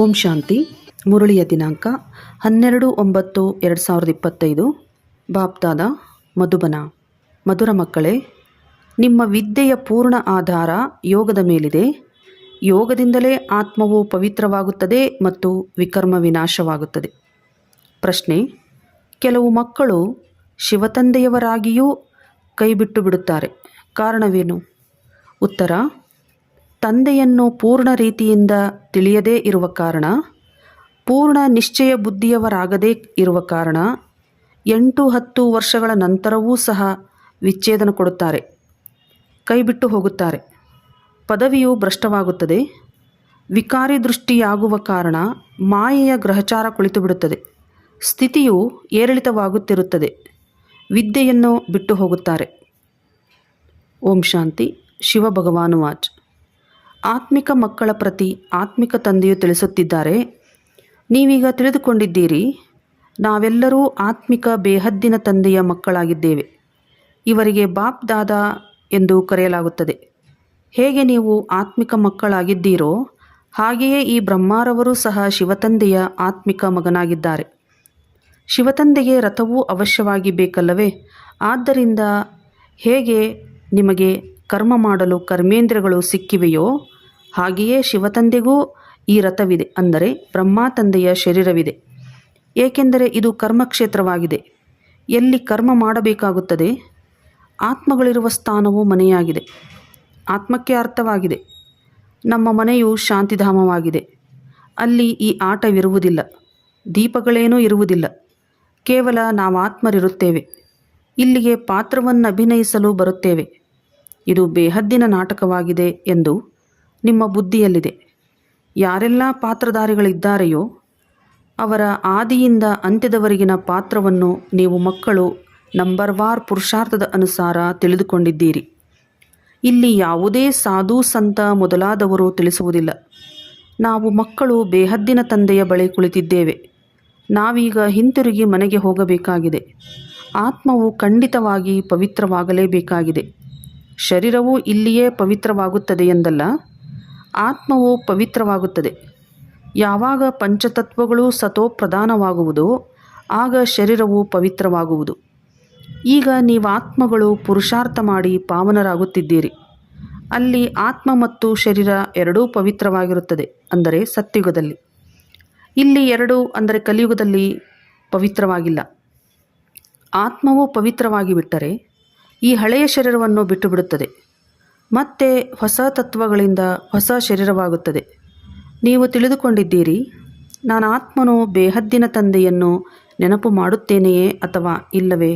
ಓಂ ಶಾಂತಿ, ಮುರಳಿಯ ದಿನಾಂಕ ಹನ್ನೆರಡು ಒಂಬತ್ತು ಎರಡು ಸಾವಿರದ ಇಪ್ಪತ್ತೈದು. ಬಾಪ್ತಾದ ಮಧುಬನ. ಮಧುರ ಮಕ್ಕಳೇ, ನಿಮ್ಮ ವಿದ್ಯೆಯ ಪೂರ್ಣ ಆಧಾರ ಯೋಗದ ಮೇಲಿದೆ. ಯೋಗದಿಂದಲೇ ಆತ್ಮವು ಪವಿತ್ರವಾಗುತ್ತದೆ ಮತ್ತು ವಿಕರ್ಮ ವಿನಾಶವಾಗುತ್ತದೆ. ಪ್ರಶ್ನೆ, ಕೆಲವು ಮಕ್ಕಳು ಶಿವತಂದೆಯವರಾಗಿಯೂ ಕೈಬಿಟ್ಟು ಬಿಡುತ್ತಾರೆ. ಕಾರಣವೇನು? ಉತ್ತರ ತಂದೆಯನ್ನು ಪೂರ್ಣ ರೀತಿಯಿಂದ ತಿಳಿಯದೇ ಇರುವ ಕಾರಣ, ಪೂರ್ಣ ನಿಶ್ಚಯ ಬುದ್ಧಿಯವರಾಗದೇ ಇರುವ ಕಾರಣ, ಎಂಟು ಹತ್ತು ವರ್ಷಗಳ ನಂತರವೂ ಸಹ ವಿಚ್ಛೇದನ ಕೊಡುತ್ತಾರೆ, ಕೈಬಿಟ್ಟು ಹೋಗುತ್ತಾರೆ. ಪದವಿಯು ಭ್ರಷ್ಟವಾಗುತ್ತದೆ. ವಿಕಾರಿ ದೃಷ್ಟಿಯಾಗುವ ಕಾರಣ ಮಾಯೆಯ ಗ್ರಹಚಾರ ಕುಳಿತುಬಿಡುತ್ತದೆ. ಸ್ಥಿತಿಯು ಏರಿಳಿತವಾಗುತ್ತಿರುತ್ತದೆ. ವಿದ್ಯೆಯನ್ನು ಬಿಟ್ಟು ಹೋಗುತ್ತಾರೆ. ಓಂ ಶಾಂತಿ. ಶಿವ ಭಗವಾನುವಾಚ್ ಆತ್ಮಿಕ ಮಕ್ಕಳ ಪ್ರತಿ ಆತ್ಮಿಕ ತಂದೆಯು ತಿಳಿಸುತ್ತಿದ್ದಾರೆ. ನೀವೀಗ ತಿಳಿದುಕೊಂಡಿದ್ದೀರಿ, ನಾವೆಲ್ಲರೂ ಆತ್ಮಿಕ ಬೇಹದ್ದಿನ ತಂದೆಯ ಮಕ್ಕಳಾಗಿದ್ದೇವೆ. ಇವರಿಗೆ ಬಾಪ್ ದಾದಾ ಎಂದು ಕರೆಯಲಾಗುತ್ತದೆ. ಹೇಗೆ ನೀವು ಆತ್ಮಿಕ ಮಕ್ಕಳಾಗಿದ್ದೀರೋ, ಹಾಗೆಯೇ ಈ ಬ್ರಹ್ಮಾರವರು ಸಹ ಶಿವತಂದೆಯ ಆತ್ಮಿಕ ಮಗನಾಗಿದ್ದಾರೆ. ಶಿವತಂದೆಗೆ ರಥವೂ ಅವಶ್ಯವಾಗಿ ಬೇಕಲ್ಲವೇ? ಆದ್ದರಿಂದ ಹೇಗೆ ನಿಮಗೆ ಕರ್ಮ ಮಾಡಲು ಕರ್ಮೇಂದ್ರಗಳು ಸಿಕ್ಕಿವೆಯೋ ಹಾಗೆಯೇ ಶಿವತಂದೆಗೂ ಈ ರಥವಿದೆ ಅಂದರೆ ಬ್ರಹ್ಮ ತಂದೆಯ ಶರೀರವಿದೆ. ಏಕೆಂದರೆ ಇದು ಕರ್ಮಕ್ಷೇತ್ರವಾಗಿದೆ. ಎಲ್ಲಿ ಕರ್ಮ ಮಾಡಬೇಕಾಗುತ್ತದೆ, ಆತ್ಮಗಳಿರುವ ಸ್ಥಾನವು ಮನೆಯಾಗಿದೆ. ಆತ್ಮಕ್ಕೆ ಅರ್ಥವಾಗಿದೆ. ನಮ್ಮ ಮನೆಯು ಶಾಂತಿಧಾಮವಾಗಿದೆ. ಅಲ್ಲಿ ಈ ಆಟವಿರುವುದಿಲ್ಲ, ದೀಪಗಳೇನೂ ಇರುವುದಿಲ್ಲ. ಕೇವಲ ನಾವು ಆತ್ಮರಿರುತ್ತೇವೆ ಇಲ್ಲಿಗೆ ಪಾತ್ರವನ್ನು ಅಭಿನಯಿಸಲು ಬರುತ್ತೇವೆ. ಇದು ಬೇಹದ್ದಿನ ನಾಟಕವಾಗಿದೆ ಎಂದು ನಿಮ್ಮ ಬುದ್ಧಿಯಲ್ಲಿದೆ. ಯಾರೆಲ್ಲ ಪಾತ್ರಧಾರಿಗಳಿದ್ದಾರೆಯೋ ಅವರ ಆದಿಯಿಂದ ಅಂತ್ಯದವರೆಗಿನ ಪಾತ್ರವನ್ನು ನೀವು ಮಕ್ಕಳು ನಂಬರ್ ವಾರ್ ಪುರುಷಾರ್ಥದ ಅನುಸಾರ ತಿಳಿದುಕೊಂಡಿದ್ದೀರಿ. ಇಲ್ಲಿ ಯಾವುದೇ ಸಾಧು ಸಂತ ಮೊದಲಾದವರು ತಿಳಿಸುವುದಿಲ್ಲ. ನಾವು ಮಕ್ಕಳು ಬೇಹದ್ದಿನ ತಂದೆಯ ಬಳಿ ಕುಳಿತಿದ್ದೇವೆ. ನಾವೀಗ ಹಿಂತಿರುಗಿ ಮನೆಗೆ ಹೋಗಬೇಕಾಗಿದೆ. ಆತ್ಮವು ಖಂಡಿತವಾಗಿ ಪವಿತ್ರವಾಗಲೇಬೇಕಾಗಿದೆ. ಶರೀರವು ಇಲ್ಲಿಯೇ ಪವಿತ್ರವಾಗುತ್ತದೆ ಎಂದಲ್ಲ? ಆತ್ಮವು ಪವಿತ್ರವಾಗುತ್ತದೆ. ಯಾವಾಗ ಪಂಚತತ್ವಗಳು ಸತೋ ಪ್ರಧಾನವಾಗುವುದೋ, ಆಗ ಶರೀರವು ಪವಿತ್ರವಾಗುವುದು. ಈಗ ನೀವು ಆತ್ಮಗಳು ಪುರುಷಾರ್ಥ ಮಾಡಿ ಪಾವನರಾಗುತ್ತಿದ್ದೀರಿ. ಅಲ್ಲಿ ಆತ್ಮ ಮತ್ತು ಶರೀರ ಎರಡೂ ಪವಿತ್ರವಾಗಿರುತ್ತದೆ ಅಂದರೆ ಸತ್ಯುಗದಲ್ಲಿ. ಇಲ್ಲಿ ಎರಡು ಅಂದರೆ ಕಲಿಯುಗದಲ್ಲಿ ಪವಿತ್ರವಾಗಿಲ್ಲ. ಆತ್ಮವು ಪವಿತ್ರವಾಗಿ ಬಿಟ್ಟರೆ ಈ ಹಳೆಯ ಶರೀರವನ್ನು ಬಿಟ್ಟು ಬಿಡುತ್ತದೆ ಮತ್ತೆ ಹೊಸ ತತ್ವಗಳಿಂದ ಹೊಸ ಶರೀರವಾಗುತ್ತದೆ. ನೀವು ತಿಳಿದುಕೊಂಡಿದ್ದೀರಿ, ನಾನು ಆತ್ಮನು ಬೇಹದ್ದಿನ ತಂದೆಯನ್ನು ನೆನಪು ಮಾಡುತ್ತೇನೆಯೇ ಅಥವಾ ಇಲ್ಲವೇ?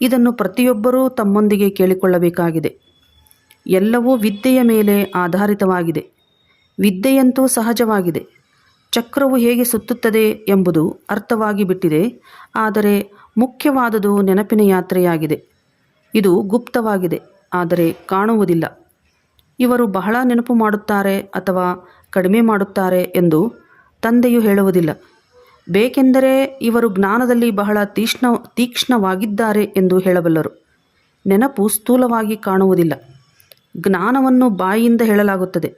ಇದನ್ನು ಪ್ರತಿಯೊಬ್ಬರೂ ತಮ್ಮೊಂದಿಗೆ ಕೇಳಿಕೊಳ್ಳಬೇಕಾಗಿದೆ. ಎಲ್ಲವೂ ವಿದ್ಯೆಯ ಮೇಲೆ ಆಧಾರಿತವಾಗಿದೆ. ವಿದ್ಯೆಯಂತೂ ಸಹಜವಾಗಿದೆ. ಚಕ್ರವು ಹೇಗೆ ಸುತ್ತುತ್ತದೆ ಎಂಬುದು ಅರ್ಥವಾಗಿ ಬಿಟ್ಟಿದೆ, ಆದರೆ ಮುಖ್ಯವಾದುದು ನೆನಪಿನ ಯಾತ್ರೆಯಾಗಿದೆ. ಇದು ಗುಪ್ತವಾಗಿದೆ. ಆದರೆ ಕಾಣುವುದಿಲ್ಲ. ಇವರು ಬಹಳ ನೆನಪು ಮಾಡುತ್ತಾರೆ ಅಥವಾ ಕಡಿಮೆ ಮಾಡುತ್ತಾರೆ ಎಂದು ತಂದೆಯು ಹೇಳುವುದಿಲ್ಲ. ಬೇಕೆಂದರೆ ಇವರು ಜ್ಞಾನದಲ್ಲಿ ಬಹಳ ತೀಕ್ಷ್ಣ, ತೀಕ್ಷ್ಣವಾಗಿದ್ದಾರೆ ಎಂದು ಹೇಳಬಲ್ಲರು. ನೆನಪು ಸ್ಥೂಲವಾಗಿ ಕಾಣುವುದಿಲ್ಲ. ಜ್ಞಾನವನ್ನು ಬಾಯಿಯಿಂದ ಹೇಳಲಾಗುತ್ತದೆ.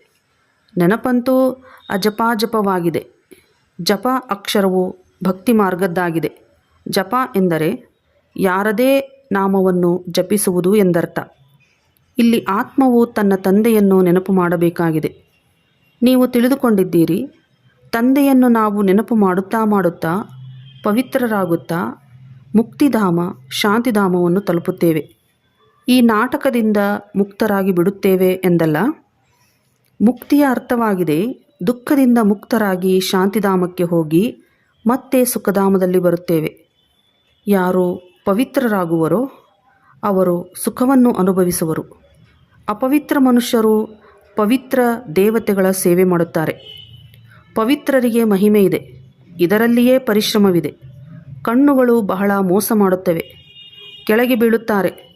ನೆನಪಂತೂ ಅಜಪಾಜಪವಾಗಿದೆ. ಜಪ ಅಕ್ಷರವು ಭಕ್ತಿ ಮಾರ್ಗದ್ದಾಗಿದೆ. ಜಪ ಎಂದರೆ ಯಾರದೇ ನಾಮವನ್ನು ಜಪಿಸುವುದು ಎಂದರ್ಥ. ಇಲ್ಲಿ ಆತ್ಮವು ತನ್ನ ತಂದೆಯನ್ನು ನೆನಪು ಮಾಡಬೇಕಾಗಿದೆ. ನೀವು ತಿಳಿದುಕೊಂಡಿದ್ದೀರಿ, ತಂದೆಯನ್ನು ನಾವು ನೆನಪು ಮಾಡುತ್ತಾ ಮಾಡುತ್ತಾ ಪವಿತ್ರರಾಗುತ್ತಾ ಮುಕ್ತಿಧಾಮ, ಶಾಂತಿಧಾಮವನ್ನು ತಲುಪುತ್ತೇವೆ. ಈ ನಾಟಕದಿಂದ ಮುಕ್ತರಾಗಿ ಬಿಡುತ್ತೇವೆ ಎಂದಲ್ಲ? ಮುಕ್ತಿಯ ಅರ್ಥವಾಗಿದೆ, ದುಃಖದಿಂದ ಮುಕ್ತರಾಗಿ ಶಾಂತಿಧಾಮಕ್ಕೆ ಹೋಗಿ ಮತ್ತೆ ಸುಖಧಾಮದಲ್ಲಿ ಬರುತ್ತೇವೆ. ಯಾರು ಪವಿತ್ರರಾಗುವರೋ ಅವರು ಸುಖವನ್ನು ಅನುಭವಿಸುವರು. ಅಪವಿತ್ರ ಮನುಷ್ಯರು ಪವಿತ್ರ ದೇವತೆಗಳ ಸೇವೆ ಮಾಡುತ್ತಾರೆ. ಪವಿತ್ರರಿಗೆ ಮಹಿಮೆ ಇದೆ. ಇದರಲ್ಲಿಯೇ ಪರಿಶ್ರಮವಿದೆ. ಕಣ್ಣುಗಳು ಬಹಳ ಮೋಸ ಮಾಡುತ್ತವೆ. ಕೆಳಗೆ ಬೀಳುತ್ತಾರೆ.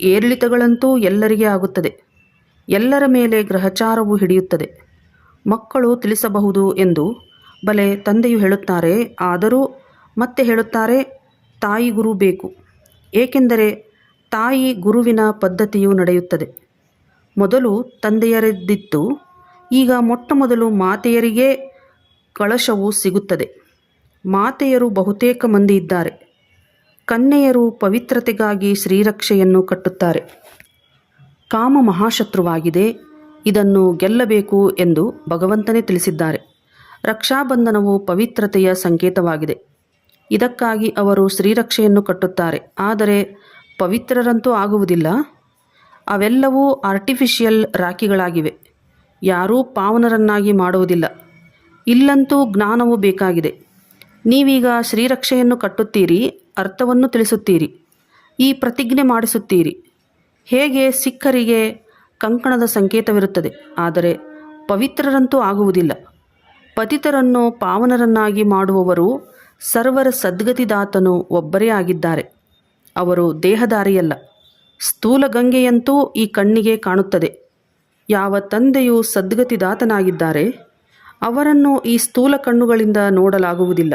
ಏರಿಳಿತಗಳಂತೂ ಎಲ್ಲರಿಗೆ ಆಗುತ್ತದೆ. ಎಲ್ಲರ ಮೇಲೆ ಗ್ರಹಚಾರವು ಹಿಡಿಯುತ್ತದೆ. ಮಕ್ಕಳು ತಿಳಿಸಬಹುದು ಎಂದು ಬಲೆ ತಂದೆಯು ಹೇಳುತ್ತಾರೆ, ಆದರೂ ಮತ್ತೆ ಹೇಳುತ್ತಾರೆ, ತಾಯಿ ಗುರು ಬೇಕು. ಏಕೆಂದರೆ ತಾಯಿ ಗುರುವಿನ ಪದ್ಧತಿಯು ನಡೆಯುತ್ತದೆ. ಮೊದಲು ತಂದೆಯರಿದ್ದಿತ್ತು. ಈಗ ಮೊಟ್ಟ ಮೊದಲು ಮಾತೆಯರಿಗೆ ಕಳಶವು ಸಿಗುತ್ತದೆ. ಮಾತೆಯರು ಬಹುತೇಕ ಮಂದಿ ಇದ್ದಾರೆ. ಕನ್ಯೆಯರು ಪವಿತ್ರತೆಗಾಗಿ ಶ್ರೀರಕ್ಷೆಯನ್ನು ಕಟ್ಟುತ್ತಾರೆ. ಕಾಮ ಮಹಾಶತ್ರುವಾಗಿದೆ. ಇದನ್ನು ಗೆಲ್ಲಬೇಕು ಎಂದು ಭಗವಂತನೇ ತಿಳಿಸಿದ್ದಾರೆ. ರಕ್ಷಾಬಂಧನವು ಪವಿತ್ರತೆಯ ಸಂಕೇತವಾಗಿದೆ. ಇದಕ್ಕಾಗಿ ಅವರು ಶ್ರೀರಕ್ಷೆಯನ್ನು ಕಟ್ಟುತ್ತಾರೆ. ಆದರೆ ಪವಿತ್ರರಂತೂ ಆಗುವುದಿಲ್ಲ. ಅವೆಲ್ಲವೂ ಆರ್ಟಿಫಿಷಿಯಲ್ ರಾಖಿಗಳಾಗಿವೆ. ಯಾರೂ ಪಾವನರನ್ನಾಗಿ ಮಾಡುವುದಿಲ್ಲ. ಇಲ್ಲಂತೂ ಜ್ಞಾನವು ಬೇಕಾಗಿದೆ. ನೀವೀಗ ಶ್ರೀರಕ್ಷೆಯನ್ನು ಕಟ್ಟುತ್ತೀರಿ, ಅರ್ಥವನ್ನು ತಿಳಿಸುತ್ತೀರಿ, ಈ ಪ್ರತಿಜ್ಞೆ ಮಾಡಿಸುತ್ತೀರಿ. ಹೇಗೆ ಸಿಖ್ಖರಿಗೆ ಕಂಕಣದ ಸಂಕೇತವಿರುತ್ತದೆ, ಆದರೆ ಪವಿತ್ರರಂತೂ ಆಗುವುದಿಲ್ಲ. ಪತಿತರನ್ನು ಪಾವನರನ್ನಾಗಿ ಮಾಡುವವರು ಸರ್ವರ ಸದ್ಗತಿದಾತನು ಒಬ್ಬರೇ ಆಗಿದ್ದಾರೆ. ಅವರು ದೇಹದಾರಿಯಲ್ಲ ಸ್ಥೂಲ ಗಂಗೆಯಂತೂ ಈ ಕಣ್ಣಿಗೆ ಕಾಣುತ್ತದೆ. ಯಾವ ತಂದೆಯು ಸದ್ಗತಿದಾತನಾಗಿದ್ದಾರೆ, ಅವರನ್ನು ಈ ಸ್ಥೂಲ ಕಣ್ಣುಗಳಿಂದ ನೋಡಲಾಗುವುದಿಲ್ಲ.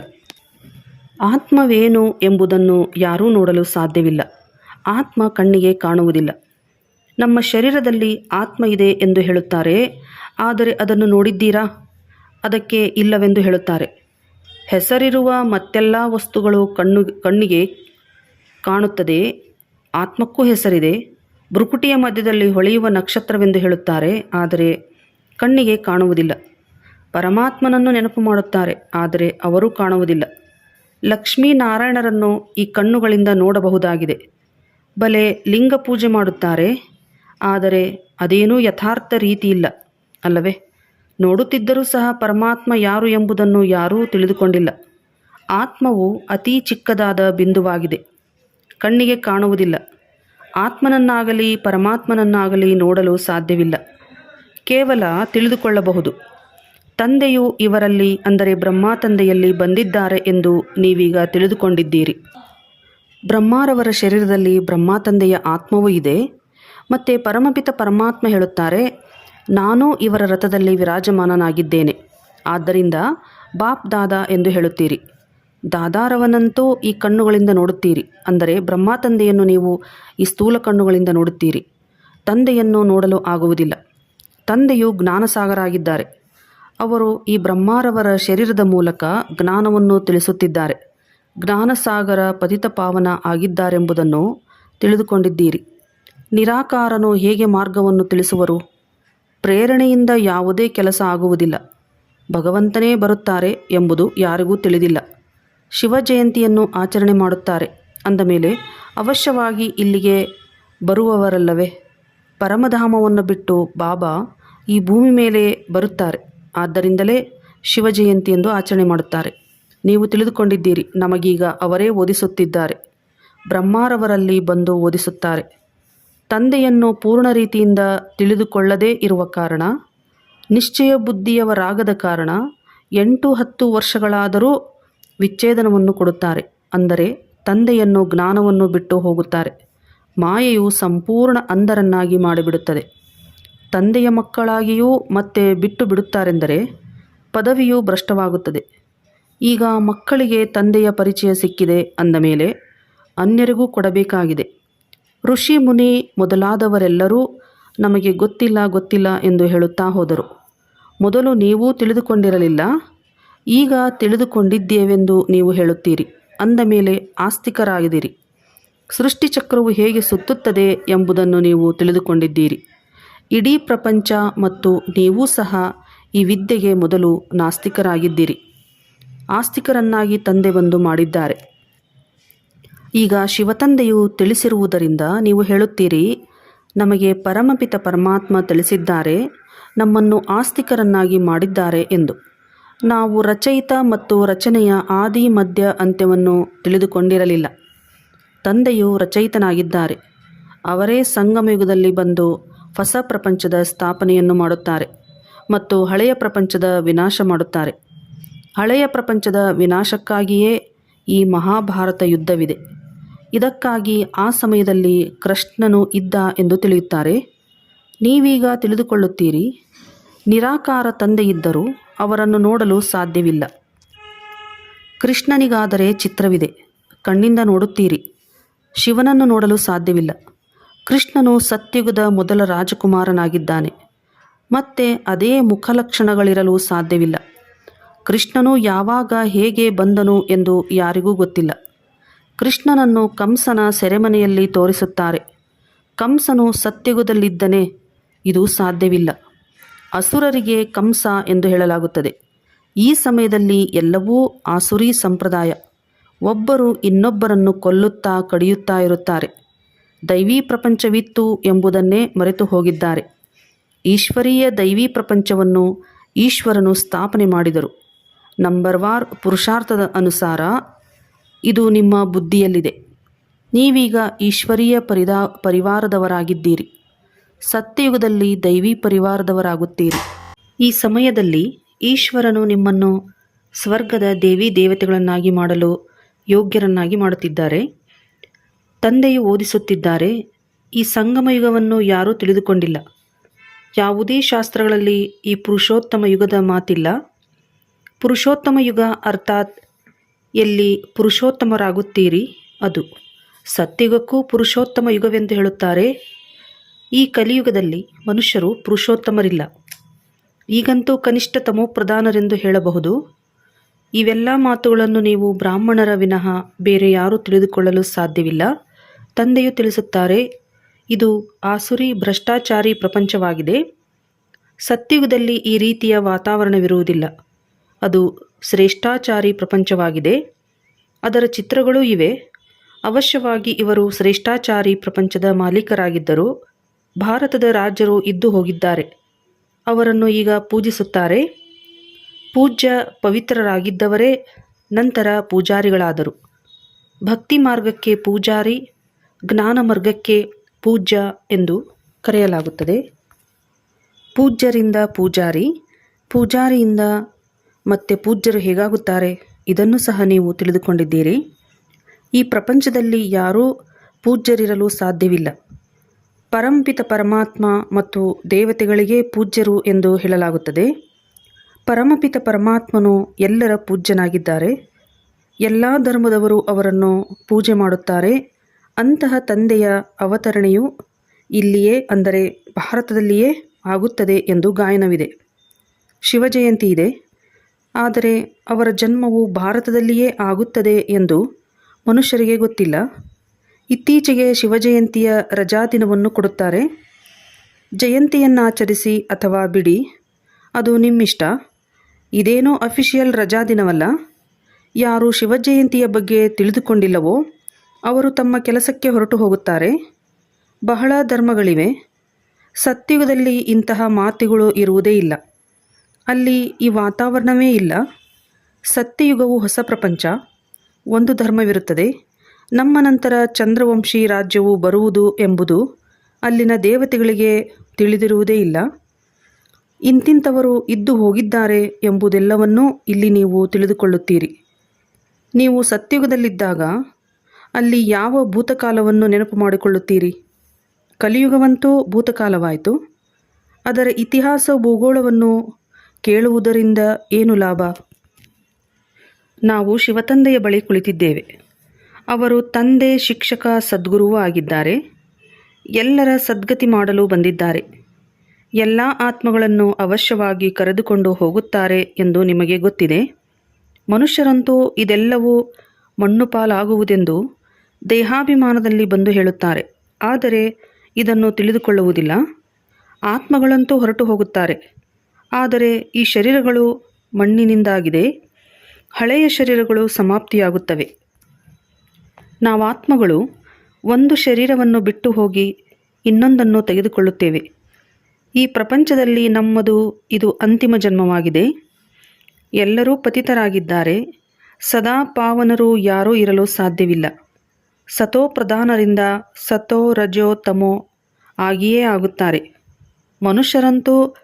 ಆತ್ಮವೇನು ಎಂಬುದನ್ನು ಯಾರೂ ನೋಡಲು ಸಾಧ್ಯವಿಲ್ಲ. ಆತ್ಮ ಕಣ್ಣಿಗೆ ಕಾಣುವುದಿಲ್ಲ. ನಮ್ಮ ಶರೀರದಲ್ಲಿ ಆತ್ಮ ಇದೆ ಎಂದು ಹೇಳುತ್ತಾರೆ. ಆದರೆ ಅದನ್ನು ನೋಡಿದ್ದೀರಾ? ಅದಕ್ಕೆ ಇಲ್ಲವೆಂದು ಹೇಳುತ್ತಾರೆ. ಹೆಸರಿರುವ ಮತ್ತೆಲ್ಲ ವಸ್ತುಗಳು ಕಣ್ಣು, ಕಣ್ಣಿಗೆ ಕಾಣುತ್ತದೆ. ಆತ್ಮಕ್ಕೂ ಹೆಸರಿದೆ. ಭ್ರುಕುಟಿಯ ಮಧ್ಯದಲ್ಲಿ ಹೊಳೆಯುವ ನಕ್ಷತ್ರವೆಂದು ಹೇಳುತ್ತಾರೆ, ಆದರೆ ಕಣ್ಣಿಗೆ ಕಾಣುವುದಿಲ್ಲ. ಪರಮಾತ್ಮನನ್ನು ನೆನಪು ಮಾಡುತ್ತಾರೆ, ಆದರೆ ಅವರೂ ಕಾಣುವುದಿಲ್ಲ. ಲಕ್ಷ್ಮೀನಾರಾಯಣರನ್ನು ಈ ಕಣ್ಣುಗಳಿಂದ ನೋಡಬಹುದಾಗಿದೆ. ಬಲೆ ಲಿಂಗ ಪೂಜೆ ಮಾಡುತ್ತಾರೆ, ಆದರೆ ಅದೇನೂ ಯಥಾರ್ಥ ರೀತಿ ಇಲ್ಲ ಅಲ್ಲವೇ? ನೋಡುತ್ತಿದ್ದರೂ ಸಹ ಪರಮಾತ್ಮ ಯಾರು ಎಂಬುದನ್ನು ಯಾರೂ ತಿಳಿದುಕೊಂಡಿಲ್ಲ. ಆತ್ಮವು ಅತೀ ಚಿಕ್ಕದಾದ ಬಿಂದುವಾಗಿದೆ. ಕಣ್ಣಿಗೆ ಕಾಣುವುದಿಲ್ಲ. ಆತ್ಮನನ್ನಾಗಲಿ ಪರಮಾತ್ಮನನ್ನಾಗಲಿ ನೋಡಲು ಸಾಧ್ಯವಿಲ್ಲ. ಕೇವಲ ತಿಳಿದುಕೊಳ್ಳಬಹುದು. ತಂದೆಯು ಇವರಲ್ಲಿ, ಅಂದರೆ ಬ್ರಹ್ಮ ತಂದೆಯಲ್ಲಿ ಬಂದಿದ್ದಾರೆ ಎಂದು ನೀವೀಗ ತಿಳಿದುಕೊಂಡಿದ್ದೀರಿ. ಬ್ರಹ್ಮಾರವರ ಶರೀರದಲ್ಲಿ ಬ್ರಹ್ಮ ತಂದೆಯ ಆತ್ಮವೂ ಇದೆ. ಮತ್ತು ಪರಮಪಿತ ಪರಮಾತ್ಮ ಹೇಳುತ್ತಾರೆ, ನಾನು ಇವರ ರಥದಲ್ಲಿ ವಿರಾಜಮಾನನಾಗಿದ್ದೇನೆ. ಆದ್ದರಿಂದ ಬಾಪ್ ದಾದಾ ಎಂದು ಹೇಳುತ್ತೀರಿ. ದಾದಾರವನಂತೂ ಈ ಕಣ್ಣುಗಳಿಂದ ನೋಡುತ್ತೀರಿ. ಅಂದರೆ ಬ್ರಹ್ಮ ತಂದೆಯನ್ನು ನೀವು ಈ ಸ್ಥೂಲ ಕಣ್ಣುಗಳಿಂದ ನೋಡುತ್ತೀರಿ. ತಂದೆಯನ್ನು ನೋಡಲು ಆಗುವುದಿಲ್ಲ. ತಂದೆಯು ಜ್ಞಾನಸಾಗರಾಗಿದ್ದಾರೆ. ಅವರು ಈ ಬ್ರಹ್ಮಾರವರ ಶರೀರದ ಮೂಲಕ ಜ್ಞಾನವನ್ನು ತಿಳಿಸುತ್ತಿದ್ದಾರೆ. ಜ್ಞಾನಸಾಗರ ಪತಿತ ಪಾವನ ಆಗಿದ್ದಾರೆಂಬುದನ್ನು ತಿಳಿದುಕೊಂಡಿದ್ದೀರಿ. ನಿರಾಕಾರನು ಹೇಗೆ ಮಾರ್ಗವನ್ನು ತಿಳಿಸುವರು? ಪ್ರೇರಣೆಯಿಂದ ಯಾವುದೇ ಕೆಲಸ ಆಗುವುದಿಲ್ಲ. ಭಗವಂತನೇ ಬರುತ್ತಾರೆ ಎಂಬುದು ಯಾರಿಗೂ ತಿಳಿದಿಲ್ಲ. ಶಿವ ಜಯಂತಿಯನ್ನು ಆಚರಣೆ ಮಾಡುತ್ತಾರೆ. ಅಂದ ಮೇಲೆ, ಅವಶ್ಯವಾಗಿ ಇಲ್ಲಿಗೆ ಬರುವವರಲ್ಲವೇ? ಪರಮಧಾಮವನ್ನು ಬಿಟ್ಟು ಬಾಬಾ ಈ ಭೂಮಿ ಮೇಲೆ ಬರುತ್ತಾರೆ. ಆದ್ದರಿಂದಲೇ ಶಿವ ಜಯಂತಿ ಎಂದು ಆಚರಣೆ ಮಾಡುತ್ತಾರೆ. ನೀವು ತಿಳಿದುಕೊಂಡಿದ್ದೀರಿ, ನಮಗೀಗ ಅವರೇ ಓದಿಸುತ್ತಿದ್ದಾರೆ. ಬ್ರಹ್ಮಾರವರಲ್ಲಿ ಬಂದು ಓದಿಸುತ್ತಾರೆ. ತಂದೆಯನ್ನು ಪೂರ್ಣ ರೀತಿಯಿಂದ ತಿಳಿದುಕೊಳ್ಳದೇ ಇರುವ ಕಾರಣ, ನಿಶ್ಚಯ ಬುದ್ಧಿಯವರಾಗದ ಕಾರಣ, ಎಂಟು ಹತ್ತು ವರ್ಷಗಳಾದರೂ ವಿಚ್ಛೇದನವನ್ನು ಕೊಡುತ್ತಾರೆ. ಅಂದರೆ ತಂದೆಯನ್ನು ಜ್ಞಾನವನ್ನು ಬಿಟ್ಟು ಹೋಗುತ್ತಾರೆ. ಮಾಯೆಯು ಸಂಪೂರ್ಣ ಅಂಧರನ್ನಾಗಿ ಮಾಡಿಬಿಡುತ್ತದೆ. ತಂದೆಯ ಮಕ್ಕಳಾಗಿಯೂ ಮತ್ತೆ ಬಿಟ್ಟು ಬಿಡುತ್ತಾರೆಂದರೆ ಪದವಿಯು ಭ್ರಷ್ಟವಾಗುತ್ತದೆ. ಈಗ ಮಕ್ಕಳಿಗೆ ತಂದೆಯ ಪರಿಚಯ ಸಿಕ್ಕಿದೆ ಅಂದ ಮೇಲೆ ಅನ್ಯರಿಗೂ ಕೊಡಬೇಕಾಗಿದೆ. ಋಷಿ ಮುನಿ ಮೊದಲಾದವರೆಲ್ಲರೂ ನಮಗೆ ಗೊತ್ತಿಲ್ಲ ಗೊತ್ತಿಲ್ಲ ಎಂದು ಹೇಳುತ್ತಾ ಹೋದರು. ಮೊದಲು ನೀವೂ ತಿಳಿದುಕೊಂಡಿರಲಿಲ್ಲ ಈಗ ತಿಳಿದುಕೊಂಡಿದ್ದೇವೆಂದು ನೀವು ಹೇಳುತ್ತೀರಿ. ಅಂದ ಮೇಲೆ ಆಸ್ತಿಕರಾಗಿದ್ದೀರಿ. ಸೃಷ್ಟಿಚಕ್ರವು ಹೇಗೆ ಸುತ್ತುತ್ತದೆ ಎಂಬುದನ್ನು ನೀವು ತಿಳಿದುಕೊಂಡಿದ್ದೀರಿ. ಇಡೀ ಪ್ರಪಂಚ ಮತ್ತು ನೀವೂ ಸಹ ಈ ವಿದ್ಯೆಗೆ ಮೊದಲು ನಾಸ್ತಿಕರಾಗಿದ್ದೀರಿ. ಆಸ್ತಿಕರನ್ನಾಗಿ ತಂದೆ ಬಂದು ಮಾಡಿದ್ದಾರೆ. ಈಗ ಶಿವತಂದೆಯು ತಿಳಿಸಿರುವುದರಿಂದ ನೀವು ಹೇಳುತ್ತೀರಿ, ನಮಗೆ ಪರಮಪಿತ ಪರಮಾತ್ಮ ತಿಳಿಸಿದ್ದಾರೆ, ನಮ್ಮನ್ನು ಆಸ್ತಿಕರನ್ನಾಗಿ ಮಾಡಿದ್ದಾರೆ ಎಂದು. ನಾವು ರಚಯಿತ ಮತ್ತು ರಚನೆಯ ಆದಿ, ಮಧ್ಯ ಅಂತ್ಯವನ್ನು ತಿಳಿದುಕೊಂಡಿರಲಿಲ್ಲ. ತಂದೆಯು ರಚಯಿತನಾಗಿದ್ದಾರೆ. ಅವರೇ ಸಂಗಮಯುಗದಲ್ಲಿ ಬಂದು ಹೊಸ ಪ್ರಪಂಚದ ಸ್ಥಾಪನೆಯನ್ನು ಮಾಡುತ್ತಾರೆ ಮತ್ತು ಹಳೆಯ ಪ್ರಪಂಚದ ವಿನಾಶ ಮಾಡುತ್ತಾರೆ. ಹಳೆಯ ಪ್ರಪಂಚದ ವಿನಾಶಕ್ಕಾಗಿಯೇ ಈ ಮಹಾಭಾರತ ಯುದ್ಧವಿದೆ. ಇದಕ್ಕಾಗಿ ಆ ಸಮಯದಲ್ಲಿ ಕೃಷ್ಣನು ಇದ್ದ ಎಂದು ತಿಳಿಯುತ್ತಾರೆ. ನೀವೀಗ ತಿಳಿದುಕೊಳ್ಳುತ್ತೀರಿ. ನಿರಾಕಾರ ತಂದೆಯಿದ್ದರೂ ಅವರನ್ನು ನೋಡಲು ಸಾಧ್ಯವಿಲ್ಲ. ಕೃಷ್ಣನಿಗಾದರೆ ಚಿತ್ರವಿದೆ. ಕಣ್ಣಿಂದ ನೋಡುತ್ತೀರಿ. ಶಿವನನ್ನು ನೋಡಲು ಸಾಧ್ಯವಿಲ್ಲ. ಕೃಷ್ಣನು ಸತ್ಯುಗದ ಮೊದಲ ರಾಜಕುಮಾರನಾಗಿದ್ದಾನೆ. ಮತ್ತೆ ಅದೇ ಮುಖಲಕ್ಷಣಗಳಿರಲು ಸಾಧ್ಯವಿಲ್ಲ. ಕೃಷ್ಣನು ಯಾವಾಗ ಹೇಗೆ ಬಂದನು ಎಂದು ಯಾರಿಗೂ ಗೊತ್ತಿಲ್ಲ. ಕೃಷ್ಣನನ್ನು ಕಂಸನ ಸೆರೆಮನೆಯಲ್ಲಿ ತೋರಿಸುತ್ತಾರೆ. ಕಂಸನು ಸತ್ಯುಗದಲ್ಲಿದ್ದನೇ. ಇದು ಸಾಧ್ಯವಿಲ್ಲ. ಅಸುರರಿಗೆ ಕಂಸ ಎಂದು ಹೇಳಲಾಗುತ್ತದೆ. ಈ ಸಮಯದಲ್ಲಿ ಎಲ್ಲವೂ ಆಸುರಿ ಸಂಪ್ರದಾಯ. ಒಬ್ಬರು ಇನ್ನೊಬ್ಬರನ್ನು ಕೊಲ್ಲುತ್ತಾ ಕಡಿಯುತ್ತಾ ಇರುತ್ತಾರೆ. ದೈವಿ ಪ್ರಪಂಚವಿತ್ತು ಎಂಬುದನ್ನೇ ಮರೆತು ಹೋಗಿದ್ದಾರೆ. ಈಶ್ವರೀಯ ದೈವಿ ಪ್ರಪಂಚವನ್ನು ಈಶ್ವರನು ಸ್ಥಾಪನೆ ಮಾಡಿದರು. ನಂಬರ್ ವಾರ್ ಪುರುಷಾರ್ಥದ ಅನುಸಾರ ಇದು ನಿಮ್ಮ ಬುದ್ಧಿಯಲ್ಲಿದೆ. ನೀವೀಗ ಈಶ್ವರೀಯ ಪರಿದಾ, ಪರಿವಾರದವರಾಗಿದ್ದೀರಿ. ಸತ್ಯಯುಗದಲ್ಲಿ ದೈವಿ ಪರಿವಾರದವರಾಗುತ್ತೀರಿ. ಈ ಸಮಯದಲ್ಲಿ ಈಶ್ವರನು ನಿಮ್ಮನ್ನು ಸ್ವರ್ಗದ ದೇವಿ ದೇವತೆಗಳನ್ನಾಗಿ ಮಾಡಲು ಯೋಗ್ಯರನ್ನಾಗಿ ಮಾಡುತ್ತಿದ್ದಾರೆ. ತಂದೆಯು ಓದಿಸುತ್ತಿದ್ದಾರೆ. ಈ ಸಂಗಮಯುಗವನ್ನು ಯಾರೂ ತಿಳಿದುಕೊಂಡಿಲ್ಲ. ಯಾವುದೇ ಶಾಸ್ತ್ರಗಳಲ್ಲಿ ಈ ಪುರುಷೋತ್ತಮ ಯುಗದ ಮಾತಿಲ್ಲ. ಪುರುಷೋತ್ತಮ ಯುಗ ಅರ್ಥಾತ್ ಎಲ್ಲಿ ಪುರುಷೋತ್ತಮರಾಗುತ್ತೀರಿ ಅದು ಸತ್ಯಯುಗಕ್ಕೂ ಪುರುಷೋತ್ತಮ ಯುಗವೆಂದು ಹೇಳುತ್ತಾರೆ. ಈ ಕಲಿಯುಗದಲ್ಲಿ ಮನುಷ್ಯರು ಪುರುಷೋತ್ತಮರಿಲ್ಲ. ಈಗಂತೂ ಕನಿಷ್ಠ ತಮೋಪ್ರಧಾನರೆಂದು ಹೇಳಬಹುದು, ಇವೆಲ್ಲ ಮಾತುಗಳನ್ನು ನೀವು ಬ್ರಾಹ್ಮಣರ ವಿನಃ ಬೇರೆ ಯಾರೂ ತಿಳಿದುಕೊಳ್ಳಲು ಸಾಧ್ಯವಿಲ್ಲ. ತಂದೆಯು ತಿಳಿಸುತ್ತಾರೆ, ಇದು ಆಸುರಿ ಭ್ರಷ್ಟಾಚಾರಿ ಪ್ರಪಂಚವಾಗಿದೆ. ಸತ್ಯುಗದಲ್ಲಿ ಈ ರೀತಿಯ ವಾತಾವರಣವಿರುವುದಿಲ್ಲ. ಅದು ಶ್ರೇಷ್ಠಾಚಾರಿ ಪ್ರಪಂಚವಾಗಿದೆ. ಅದರ ಚಿತ್ರಗಳೂ ಇವೆ. ಅವಶ್ಯವಾಗಿ ಇವರು ಶ್ರೇಷ್ಠಾಚಾರಿ ಪ್ರಪಂಚದ ಮಾಲೀಕರಾಗಿದ್ದರು. ಭಾರತದ ರಾಜರು ಇದ್ದು ಹೋಗಿದ್ದಾರೆ. ಅವರನ್ನು ಈಗ ಪೂಜಿಸುತ್ತಾರೆ. ಪೂಜ್ಯ ಪವಿತ್ರರಾಗಿದ್ದವರೇ ನಂತರ ಪೂಜಾರಿಗಳಾದರು. ಭಕ್ತಿ ಮಾರ್ಗಕ್ಕೆ ಪೂಜಾರಿ, ಜ್ಞಾನ ಮಾರ್ಗಕ್ಕೆ ಪೂಜ್ಯ ಎಂದು ಕರೆಯಲಾಗುತ್ತದೆ. ಪೂಜ್ಯರಿಂದ ಪೂಜಾರಿ, ಪೂಜಾರಿಯಿಂದ ಮತ್ತೆ ಪೂಜ್ಯರು ಹೇಗಾಗುತ್ತಾರೆ ಇದನ್ನು ಸಹ ನೀವು ತಿಳಿದುಕೊಂಡಿದ್ದೀರಿ. ಈ ಪ್ರಪಂಚದಲ್ಲಿ ಯಾರೂ ಪೂಜ್ಯರಿರಲು ಸಾಧ್ಯವಿಲ್ಲ. ಪರಂಪಿತ ಪರಮಾತ್ಮ ಮತ್ತು ದೇವತೆಗಳಿಗೆ ಪೂಜ್ಯರು ಎಂದು ಹೇಳಲಾಗುತ್ತದೆ. ಪರಮಪಿತ ಪರಮಾತ್ಮನು ಎಲ್ಲರ ಪೂಜ್ಯನಾಗಿದ್ದಾರೆ. ಎಲ್ಲ ಧರ್ಮದವರು ಅವರನ್ನು ಪೂಜೆ ಮಾಡುತ್ತಾರೆ. ಅಂತಹ ತಂದೆಯ ಅವತರಣೆಯು ಇಲ್ಲಿಯೇ, ಅಂದರೆ ಭಾರತದಲ್ಲಿಯೇ ಆಗುತ್ತದೆ ಎಂದು ಗಾಯನವಿದೆ. ಶಿವಜಯಂತಿ ಇದೆ. ಆದರೆ ಅವರ ಜನ್ಮವು ಭಾರತದಲ್ಲಿಯೇ ಆಗುತ್ತದೆ ಎಂದು ಮನುಷ್ಯರಿಗೆ ಗೊತ್ತಿಲ್ಲ. ಇತ್ತೀಚೆಗೆ ಶಿವಜಯಂತಿಯ ರಜಾದಿನವನ್ನು ಕೊಡುತ್ತಾರೆ. ಜಯಂತಿಯನ್ನು ಆಚರಿಸಿ ಅಥವಾ ಬಿಡಿ, ಅದು ನಿಮ್ಮಿಷ್ಟ. ಇದೇನೋ ಅಫಿಷಿಯಲ್ ರಜಾದಿನವಲ್ಲ ಯಾರು ಶಿವಜಯಂತಿಯ ಬಗ್ಗೆ ತಿಳಿದುಕೊಂಡಿಲ್ಲವೋ, ಅವರು ತಮ್ಮ ಕೆಲಸಕ್ಕೆ ಹೊರಟು ಹೋಗುತ್ತಾರೆ. ಬಹಳ ಧರ್ಮಗಳಿವೆ. ಸತ್ಯುಗದಲ್ಲಿ ಇಂತಹ ಮಾತುಗಳು ಇರುವುದೇ ಇಲ್ಲ. ಅಲ್ಲಿ ಈ ವಾತಾವರಣವೇ ಇಲ್ಲ. ಸತ್ಯಯುಗವು ಹೊಸ ಪ್ರಪಂಚ. ಒಂದು ಧರ್ಮವಿರುತ್ತದೆ. ನಮ್ಮ ನಂತರ ಚಂದ್ರವಂಶಿ ರಾಜ್ಯವು ಬರುವುದು ಎಂಬುದು ಅಲ್ಲಿನ ದೇವತೆಗಳಿಗೆ ತಿಳಿದಿರುವುದೇ ಇಲ್ಲ. ಇಂತಿಂಥವರು ಇದ್ದು ಹೋಗಿದ್ದಾರೆ ಎಂಬುದೆಲ್ಲವನ್ನೂ ಇಲ್ಲಿ ನೀವು ತಿಳಿದುಕೊಳ್ಳುತ್ತೀರಿ. ನೀವು ಸತ್ಯುಗದಲ್ಲಿದ್ದಾಗ ಅಲ್ಲಿ ಯಾವ ಭೂತಕಾಲವನ್ನು ನೆನಪು ಮಾಡಿಕೊಳ್ಳುತ್ತೀರಿ? ಕಲಿಯುಗವಂತೂ ಭೂತಕಾಲವಾಯಿತು. ಅದರ ಇತಿಹಾಸ ಭೂಗೋಳವನ್ನು ಕೇಳುವುದರಿಂದ ಏನು ಲಾಭ? ನಾವು ಶಿವತಂದೆಯ ಬಳಿ ಕುಳಿತಿದ್ದೇವೆ. ಅವರು ತಂದೆ ಶಿಕ್ಷಕ ಸದ್ಗುರುವೂ ಆಗಿದ್ದಾರೆ. ಎಲ್ಲರ ಸದ್ಗತಿ ಮಾಡಲು ಬಂದಿದ್ದಾರೆ. ಎಲ್ಲ ಆತ್ಮಗಳನ್ನು ಅವಶ್ಯವಾಗಿ ಕರೆದುಕೊಂಡು ಹೋಗುತ್ತಾರೆ ಎಂದು ನಿಮಗೆ ಗೊತ್ತಿದೆ. ಮನುಷ್ಯರಂತೂ ಇದೆಲ್ಲವೂ ಮಣ್ಣು ಪಾಲಾಗುವುದೆಂದು ದೇಹಾಭಿಮಾನದಲ್ಲಿ ಬಂದು ಹೇಳುತ್ತಾರೆ. ಆದರೆ ಇದನ್ನು ತಿಳಿದುಕೊಳ್ಳುವುದಿಲ್ಲ. ಆತ್ಮಗಳಂತೂ ಹೊರಟು ಹೋಗುತ್ತಾರೆ. ಆದರೆ ಈ ಶರೀರಗಳು ಮಣ್ಣಿನಿಂದಾಗಿದೆ. ಹಳೆಯ ಶರೀರಗಳು ಸಮಾಪ್ತಿಯಾಗುತ್ತವೆ. ನಾವು ಆತ್ಮಗಳು ಒಂದು ಶರೀರವನ್ನು ಬಿಟ್ಟು ಹೋಗಿ ಇನ್ನೊಂದನ್ನು ತೆಗೆದುಕೊಳ್ಳುತ್ತೇವೆ. ಈ ಪ್ರಪಂಚದಲ್ಲಿ ನಮ್ಮದು ಇದು ಅಂತಿಮ ಜನ್ಮವಾಗಿದೆ. ಎಲ್ಲರೂ ಪತಿತರಾಗಿದ್ದಾರೆ. ಸದಾ ಪಾವನರು ಯಾರೂ ಇರಲು ಸಾಧ್ಯವಿಲ್ಲ. ಸತೋ ಪ್ರಧಾನರಿಂದ ಸತೋ ರಜೋ ತಮೋ ಆಗಿಯೇ ಆಗುತ್ತಾರೆ. ಮನುಷ್ಯರಂತೂ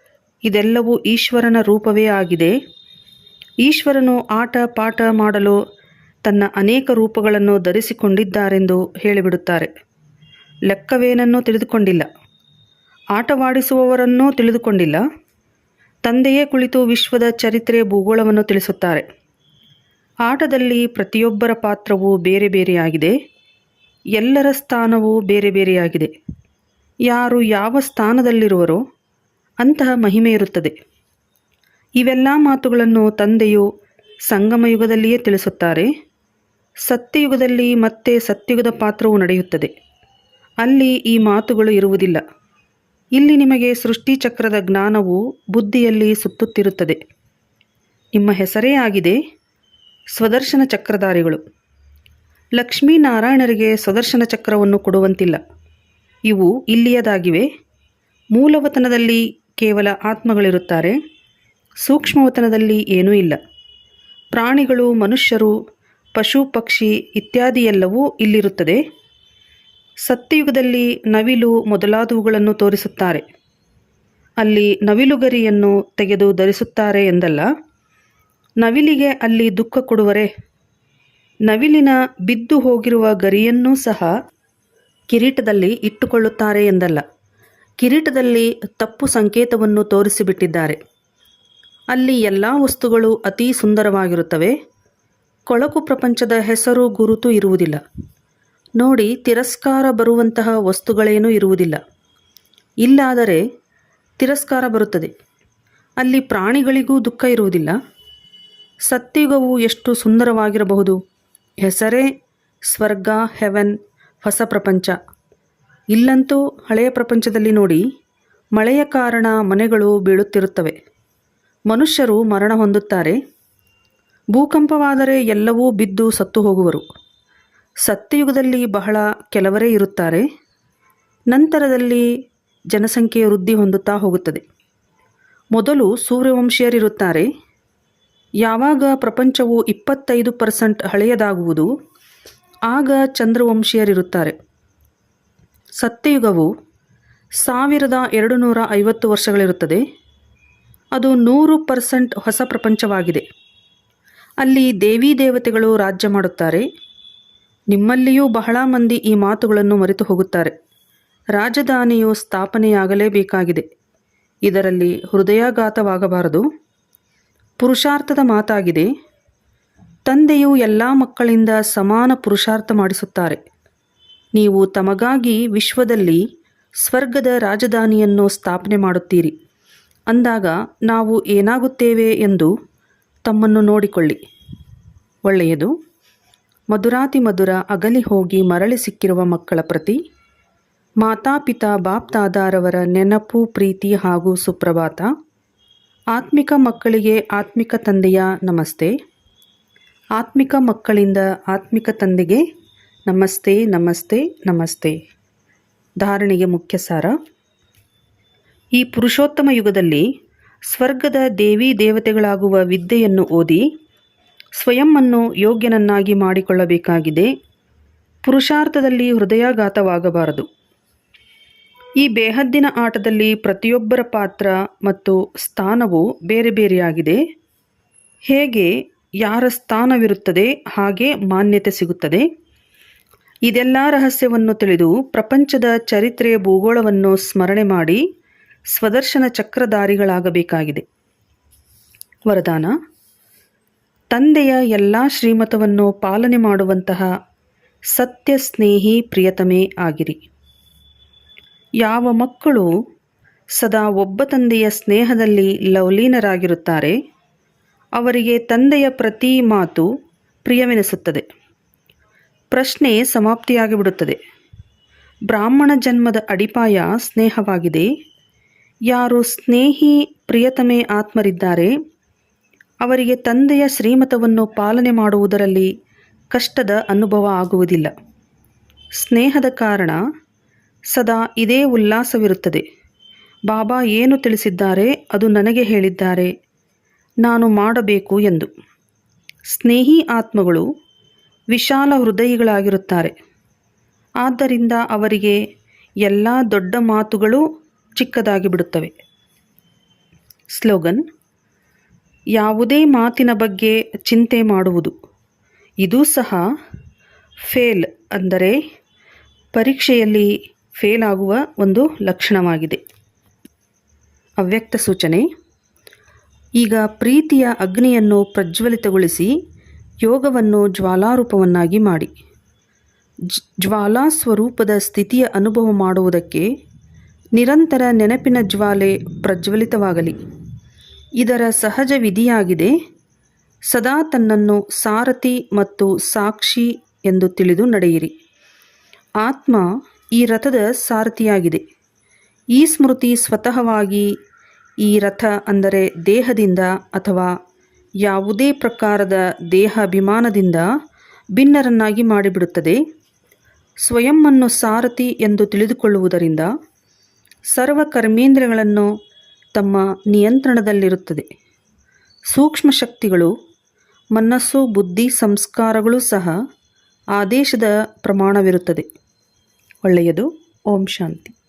ಇದೆಲ್ಲವೂ ಈಶ್ವರನ ರೂಪವೇ ಆಗಿದೆ. ಈಶ್ವರನು ಆಟ ಪಾಠ ಮಾಡಲು ತನ್ನ ಅನೇಕ ರೂಪಗಳನ್ನು ಧರಿಸಿಕೊಂಡಿದ್ದಾರೆಂದು ಹೇಳಿಬಿಡುತ್ತಾರೆ. ಲೆಕ್ಕವೇನನ್ನೂ ತಿಳಿದುಕೊಂಡಿಲ್ಲ. ಆಟವಾಡಿಸುವವರನ್ನೂ ತಿಳಿದುಕೊಂಡಿಲ್ಲ. ತಂದೆಯೇ ಕುಳಿತು ವಿಶ್ವದ ಚರಿತ್ರೆ ಭೂಗೋಳವನ್ನು ತಿಳಿಸುತ್ತಾರೆ. ಆಟದಲ್ಲಿ ಪ್ರತಿಯೊಬ್ಬರ ಪಾತ್ರವು ಬೇರೆ ಬೇರೆಯಾಗಿದೆ. ಎಲ್ಲರ ಸ್ಥಾನವೂ ಬೇರೆ ಬೇರೆಯಾಗಿದೆ. ಯಾರು ಯಾವ ಸ್ಥಾನದಲ್ಲಿರುವರೋ ಅಂತಹ ಮಹಿಮೆ ಇರುತ್ತದೆ. ಇವೆಲ್ಲ ಮಾತುಗಳನ್ನು ತಂದೆಯು ಸಂಗಮಯುಗದಲ್ಲಿಯೇ ತಿಳಿಸುತ್ತಾರೆ. ಸತ್ಯಯುಗದಲ್ಲಿ ಮತ್ತೆ ಸತ್ಯಯುಗದ ಪಾತ್ರವು ನಡೆಯುತ್ತದೆ. ಅಲ್ಲಿ ಈ ಮಾತುಗಳು ಇರುವುದಿಲ್ಲ. ಇಲ್ಲಿ ನಿಮಗೆ ಸೃಷ್ಟಿಚಕ್ರದ ಜ್ಞಾನವು ಬುದ್ಧಿಯಲ್ಲಿ ಸುತ್ತುತ್ತಿರುತ್ತದೆ. ನಿಮ್ಮ ಹೆಸರೇ ಆಗಿದೆ ಸ್ವದರ್ಶನ ಚಕ್ರಧಾರಿಗಳು. ಲಕ್ಷ್ಮೀನಾರಾಯಣರಿಗೆ ಸ್ವದರ್ಶನ ಚಕ್ರವನ್ನು ಕೊಡುವಂತಿಲ್ಲ. ಇವು ಇಲ್ಲಿಯದಾಗಿವೆ. ಮೂಲವತನದಲ್ಲಿ ಕೇವಲ ಆತ್ಮಗಳಿರುತ್ತಾರೆ. ಸೂಕ್ಷ್ಮವತನದಲ್ಲಿ ಏನೂ ಇಲ್ಲ. ಪ್ರಾಣಿಗಳು, ಮನುಷ್ಯರು ಪಶು, ಪಕ್ಷಿ ಇತ್ಯಾದಿ ಎಲ್ಲವೂ ಇಲ್ಲಿರುತ್ತದೆ. ಸತ್ಯಯುಗದಲ್ಲಿ ನವಿಲು ಮೊದಲಾದವುಗಳನ್ನು ತೋರಿಸುತ್ತಾರೆ. ಅಲ್ಲಿ ನವಿಲುಗರಿಯನ್ನು ತೆಗೆದು ಧರಿಸುತ್ತಾರೆ ಎಂದಲ್ಲ. ನವಿಲಿಗೆ ಅಲ್ಲಿ ದುಃಖ ಕೊಡುವರೆ. ನವಿಲಿನ ಬಿದ್ದು ಹೋಗಿರುವ ಗರಿಯನ್ನೂ ಸಹ ಕಿರೀಟದಲ್ಲಿ ಇಟ್ಟುಕೊಳ್ಳುತ್ತಾರೆ ಎಂದಲ್ಲ. ಕಿರೀಟದಲ್ಲಿ ತಪ್ಪು ಸಂಕೇತವನ್ನು ತೋರಿಸಿಬಿಟ್ಟಿದ್ದಾರೆ. ಅಲ್ಲಿ ಎಲ್ಲ ವಸ್ತುಗಳು ಅತೀ ಸುಂದರವಾಗಿರುತ್ತವೆ. ಕೊಳಕು ಪ್ರಪಂಚದ ಹೆಸರು ಗುರುತು ಇರುವುದಿಲ್ಲ. ನೋಡಿ, ತಿರಸ್ಕಾರ ಬರುವಂತಹ ವಸ್ತುಗಳೇನೂ ಇರುವುದಿಲ್ಲ. ಇಲ್ಲಾದರೆ ತಿರಸ್ಕಾರ ಬರುತ್ತದೆ. ಅಲ್ಲಿ ಪ್ರಾಣಿಗಳಿಗೂ ದುಃಖ ಇರುವುದಿಲ್ಲ. ಸತ್ಯುಗವು ಎಷ್ಟು ಸುಂದರವಾಗಿರಬಹುದು. ಹೆಸರೇ ಸ್ವರ್ಗ, ಹೆವೆನ್, ಹೊಸ ಪ್ರಪಂಚ. ಇಲ್ಲಂತೂ ಹಳೆಯ ಪ್ರಪಂಚದಲ್ಲಿ ನೋಡಿ, ಮಳೆಯ ಕಾರಣ ಮನೆಗಳು ಬೀಳುತ್ತಿರುತ್ತವೆ. ಮನುಷ್ಯರು ಮರಣ ಹೊಂದುತ್ತಾರೆ. ಭೂಕಂಪವಾದರೆ ಎಲ್ಲವೂ ಬಿದ್ದು ಸತ್ತು ಹೋಗುವರು. ಸತ್ಯಯುಗದಲ್ಲಿ ಬಹಳ ಕೆಲವರೇ ಇರುತ್ತಾರೆ. ನಂತರದಲ್ಲಿ ಜನಸಂಖ್ಯೆ ವೃದ್ಧಿ ಹೊಂದುತ್ತಾ ಹೋಗುತ್ತದೆ. ಮೊದಲು ಸೂರ್ಯವಂಶೀಯರಿರುತ್ತಾರೆ. ಯಾವಾಗ ಪ್ರಪಂಚವು ಇಪ್ಪತ್ತೈದು ಪರ್ಸೆಂಟ್ ಹಳೆಯದಾಗುವುದು, ಆಗ ಚಂದ್ರವಂಶೀಯರಿರುತ್ತಾರೆ. ಸತ್ಯಯುಗವು ಸಾವಿರದ ಎರಡು ನೂರ ಐವತ್ತು ವರ್ಷಗಳಿರುತ್ತದೆ. ಅದು ನೂರು ಪರ್ಸೆಂಟ್ ಹೊಸ ಪ್ರಪಂಚವಾಗಿದೆ. ಅಲ್ಲಿ ದೇವಿ ದೇವತೆಗಳು ರಾಜ್ಯ ಮಾಡುತ್ತಾರೆ. ನಿಮ್ಮಲ್ಲಿಯೂ ಬಹಳ ಮಂದಿ ಈ ಮಾತುಗಳನ್ನು ಮರೆತು ಹೋಗುತ್ತಾರೆ. ರಾಜಧಾನಿಯು ಸ್ಥಾಪನೆಯಾಗಲೇಬೇಕಾಗಿದೆ. ಇದರಲ್ಲಿ ಹೃದಯಾಘಾತವಾಗಬಾರದು. ಪುರುಷಾರ್ಥದ ಮಾತಾಗಿದೆ. ತಂದೆಯು ಎಲ್ಲ ಮಕ್ಕಳಿಂದ ಸಮಾನ ಪುರುಷಾರ್ಥ ಮಾಡಿಸುತ್ತಾರೆ. ನೀವು ತಮಗಾಗಿ ವಿಶ್ವದಲ್ಲಿ ಸ್ವರ್ಗದ ರಾಜಧಾನಿಯನ್ನು ಸ್ಥಾಪನೆ ಮಾಡುತ್ತೀರಿ. ಅಂದಾಗ ನಾವು ಏನಾಗುತ್ತೇವೆ ಎಂದು ತಮ್ಮನ್ನು ನೋಡಿಕೊಳ್ಳಿ. ಒಳ್ಳೆಯದು. ಮಧುರಾತಿ ಮಧುರ ಅಗಲಿ ಹೋಗಿ ಮರಳಿ ಸಿಕ್ಕಿರುವ ಮಕ್ಕಳ ಪ್ರತಿ, ಮಾತಾಪಿತಾ ಬಾಪ್ತಾದಾರವರ ನೆನಪು, ಪ್ರೀತಿ ಹಾಗೂ ಸುಪ್ರಭಾತ. ಆತ್ಮಿಕ ಮಕ್ಕಳಿಗೆ ಆತ್ಮಿಕ ತಂದೆಯ ನಮಸ್ತೆ. ಆತ್ಮಿಕ ಮಕ್ಕಳಿಂದ ಆತ್ಮಿಕ ತಂದೆಗೆ ನಮಸ್ತೆ ನಮಸ್ತೆ ನಮಸ್ತೆ. ಧಾರಣೆಗೆ ಮುಖ್ಯ ಸಾರ ಈ ಪುರುಷೋತ್ತಮ ಯುಗದಲ್ಲಿ ಸ್ವರ್ಗದ ದೇವಿ ದೇವತೆಗಳಾಗುವ ವಿದ್ಯೆಯನ್ನು ಓದಿ ಸ್ವಯಂವನ್ನು ಯೋಗ್ಯನನ್ನಾಗಿ ಮಾಡಿಕೊಳ್ಳಬೇಕಾಗಿದೆ. ಪುರುಷಾರ್ಥದಲ್ಲಿ ಹೃದಯಾಘಾತವಾಗಬಾರದು. ಈ ಬೇಹದ್ದಿನ ಆಟದಲ್ಲಿ ಪ್ರತಿಯೊಬ್ಬರ ಪಾತ್ರ ಮತ್ತು ಸ್ಥಾನವು ಬೇರೆ ಬೇರೆಯಾಗಿದೆ. ಹೇಗೆ, ಯಾರ ಸ್ಥಾನವಿರುತ್ತದೆ, ಹಾಗೆ ಮಾನ್ಯತೆ ಸಿಗುತ್ತದೆ. ಇದೆಲ್ಲ ರಹಸ್ಯವನ್ನು ತಿಳಿದು ಪ್ರಪಂಚದ ಚರಿತ್ರೆಯ ಭೂಗೋಳವನ್ನು ಸ್ಮರಣೆ ಮಾಡಿ ಸ್ವದರ್ಶನ ಚಕ್ರಧಾರಿಗಳಾಗಬೇಕಾಗಿದೆ. ವರದಾನ, ತಂದೆಯ ಎಲ್ಲ ಶ್ರೀಮತವನ್ನು ಪಾಲನೆ ಮಾಡುವಂತಹ ಸತ್ಯ ಸ್ನೇಹಿ ಪ್ರಿಯತಮೇ ಆಗಿರಿ. ಯಾವ ಮಕ್ಕಳು ಸದಾ ಒಬ್ಬ ತಂದೆಯ ಸ್ನೇಹದಲ್ಲಿ ಲವಲೀನರಾಗಿರುತ್ತಾರೆ, ಅವರಿಗೆ ತಂದೆಯ ಪ್ರತಿ ಮಾತು ಪ್ರಿಯವೆನಿಸುತ್ತದೆ. ಪ್ರಶ್ನೆ ಸಮಾಪ್ತಿಯಾಗಿಬಿಡುತ್ತದೆ. ಬ್ರಾಹ್ಮಣ ಜನ್ಮದ ಅಡಿಪಾಯ ಸ್ನೇಹವಾಗಿದೆ ಯಾರು ಸ್ನೇಹಿ ಪ್ರಿಯತಮೆ ಆತ್ಮರಿದ್ದಾರೆ, ಅವರಿಗೆ ತಂದೆಯ ಶ್ರೀಮತವನ್ನು ಪಾಲನೆ ಮಾಡುವುದರಲ್ಲಿ ಕಷ್ಟದ ಅನುಭವ ಆಗುವುದಿಲ್ಲ. ಸ್ನೇಹದ ಕಾರಣ ಸದಾ ಇದೇ ಉಲ್ಲಾಸವಿರುತ್ತದೆ. ಬಾಬಾ ಏನು ತಿಳಿಸಿದ್ದಾರೆ, ಅದು ನನಗೆ ಹೇಳಿದ್ದಾರೆ, ನಾನು ಮಾಡಬೇಕು ಎಂದು. ಸ್ನೇಹಿ ಆತ್ಮಗಳು ವಿಶಾಲ ಹೃದಯಿಗಳಾಗಿರುತ್ತಾರೆ. ಆದ್ದರಿಂದ ಅವರಿಗೆ ಎಲ್ಲ ದೊಡ್ಡ ಮಾತುಗಳು ಚಿಕ್ಕದಾಗಿ ಬಿಡುತ್ತವೆ. ಸ್ಲೋಗನ್, ಯಾವುದೇ ಮಾತಿನ ಬಗ್ಗೆ ಚಿಂತೆ ಮಾಡುವುದು. ಇದು ಸಹ ಫೇಲ್ ಅಂದರೆ ಪರೀಕ್ಷೆಯಲ್ಲಿ ಫೇಲ್ ಆಗುವ ಒಂದು ಲಕ್ಷಣವಾಗಿದೆ. ಅವ್ಯಕ್ತ ಸೂಚನೆ, ಈಗ ಪ್ರೀತಿಯ ಅಗ್ನಿಯನ್ನು ಪ್ರಜ್ವಲಿತಗೊಳಿಸಿ ಯೋಗವನ್ನು ಜ್ವಾಲಾರೂಪವನ್ನಾಗಿ ಮಾಡಿ. ಜ್ವಾಲಾ ಸ್ವರೂಪದ ಸ್ಥಿತಿಯ ಅನುಭವ ಮಾಡುವುದಕ್ಕೆ ನಿರಂತರ ನೆನಪಿನ ಜ್ವಾಲೆ ಪ್ರಜ್ವಲಿತವಾಗಲಿ. ಇದರ ಸಹಜ ವಿಧಿಯಾಗಿದೆ, ಸದಾ ತನ್ನನ್ನು ಸಾರಥಿ ಮತ್ತು ಸಾಕ್ಷಿ ಎಂದು ತಿಳಿದು ನಡೆಯಿರಿ. ಆತ್ಮ ಈ ರಥದ ಸಾರಥಿಯಾಗಿದೆ. ಈ ಸ್ಮೃತಿ ಸ್ವತಃವಾಗಿ ಈ ರಥ ಅಂದರೆ ದೇಹದಿಂದ ಅಥವಾ ಯಾವುದೇ ಪ್ರಕಾರದ ದೇಹಾಭಿಮಾನದಿಂದ ಭಿನ್ನರನ್ನಾಗಿ ಮಾಡಿಬಿಡುತ್ತದೆ. ಸ್ವಯಂವನ್ನು ಸಾರಥಿ ಎಂದು ತಿಳಿದುಕೊಳ್ಳುವುದರಿಂದ ಸರ್ವ ಕರ್ಮೇಂದ್ರಗಳನ್ನು ತಮ್ಮ ನಿಯಂತ್ರಣದಲ್ಲಿರುತ್ತದೆ. ಸೂಕ್ಷ್ಮ ಶಕ್ತಿಗಳು ಮನಸ್ಸು, ಬುದ್ಧಿ, ಸಂಸ್ಕಾರಗಳು ಸಹ ಆದೇಶದ ಪ್ರಮಾಣವಿರುತ್ತದೆ. ಒಳ್ಳೆಯದು. ಓಂ ಶಾಂತಿ.